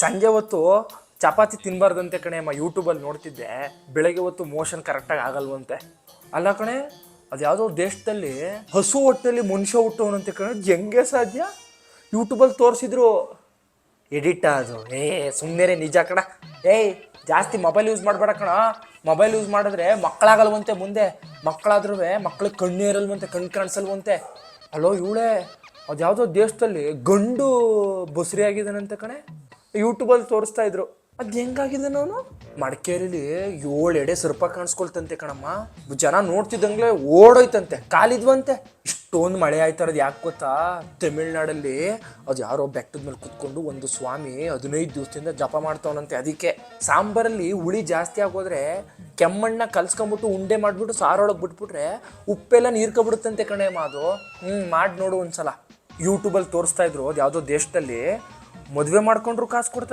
ಸಂಜೆ ಹೊತ್ತು ಚಪಾತಿ ತಿನ್ನಬಾರ್ದಂತೆ ಕಣೆ ಅಮ್ಮ ಯೂಟ್ಯೂಬಲ್ಲಿ ನೋಡ್ತಿದ್ದೆ. ಬೆಳಗ್ಗೆ ಹೊತ್ತು ಮೋಷನ್ ಕರೆಕ್ಟಾಗಿ ಆಗಲ್ವಂತೆ. ಅಲ್ಲ ಕಣೆ ಅದ್ಯಾವುದೋ ದೇಶದಲ್ಲಿ ಹಸು ಹೊಟ್ಟೆಯಲ್ಲಿ ಮನುಷ್ಯ ಹುಟ್ಟವನಂತೆ ಕಣೆ ಹೆಂಗೆ ಸಾಧ್ಯ? ಯೂಟ್ಯೂಬಲ್ಲಿ ತೋರಿಸಿದ್ರು ಎಡಿಟ್ ಅದು. ಏ ಸುಮ್ಮನೆ ನಿಜ ಕಣ. ಏಯ್, ಜಾಸ್ತಿ ಮೊಬೈಲ್ ಯೂಸ್ ಮಾಡಬೇಡ ಕಣ. ಮೊಬೈಲ್ ಯೂಸ್ ಮಾಡಿದ್ರೆ ಮಕ್ಕಳಾಗಲ್ವಂತೆ ಮುಂದೆ. ಮಕ್ಕಳಾದ್ರೂ ಮಕ್ಳಿಗೆ ಕಣ್ಣು ಇರಲ್ವಂತೆ ಕಣ್ಣು ಕಾಣಿಸಲ್ವಂತೆ. ಅಲೋ, ಇವಳೆ ಅದ್ಯಾವುದೋ ದೇಶದಲ್ಲಿ ಗಂಡು ಬಸರಿ ಆಗಿದ್ದಾನಂತೆ ಕಣೆ. ಯೂಟ್ಯೂಬಲ್ಲಿ ತೋರಿಸ್ತಾ ಇದ್ರು. ಅದು ಹೆಂಗಾಗಿದೆ ನಾನು ಮಡಿಕೇರಿಲಿ ಏಳು ಎಡೆ ಸರ್ಪ ಕಾಣಿಸ್ಕೊಳ್ತಂತೆ ಕಣಮ್ಮ. ಜನ ನೋಡ್ತಿದ್ದಂಗ್ಲೆ ಓಡೋಯ್ತಂತೆ, ಕಾಲಿದ್ವಂತೆ. ಇಷ್ಟೊಂದು ಮಳೆ ಆಯ್ತಾರದು ಯಾಕೆ ಗೊತ್ತಾ? ತಮಿಳ್ನಾಡಲ್ಲಿ ಅದು ಯಾರೋ ಬೆಟ್ಟದ ಮೇಲೆ ಕುತ್ಕೊಂಡು ಒಂದು ಸ್ವಾಮಿ ಹದಿನೈದು ದಿವಸದಿಂದ ಜಪ ಮಾಡ್ತಾವನಂತೆ ಅದಕ್ಕೆ. ಸಾಂಬಾರಲ್ಲಿ ಹುಳಿ ಜಾಸ್ತಿ ಆಗೋದ್ರೆ ಕೆಮ್ಮಣ್ಣ ಕಲ್ಸ್ಕೊಂಬಿಟ್ಟು ಉಂಡೆ ಮಾಡಿಬಿಟ್ಟು ಸಾರೊಳಗೆ ಬಿಟ್ಬಿಟ್ರೆ ಉಪ್ಪೆಲ್ಲ ನೀರ್ಕೊಬಿಡುತ್ತಂತೆ ಕಣೆ ಅದು ಹ್ಞೂ ಮಾಡಿ ನೋಡು ಒಂದ್ಸಲ. ಯೂಟ್ಯೂಬಲ್ಲಿ ತೋರಿಸ್ತಾ ಇದ್ರು ಅದು ಯಾವುದೋ ದೇಶದಲ್ಲಿ ಮದುವೆ ಮಾಡ್ಕೊಂಡ್ರು ಕಾಸು ಕೊಡ್ತಾರೆ.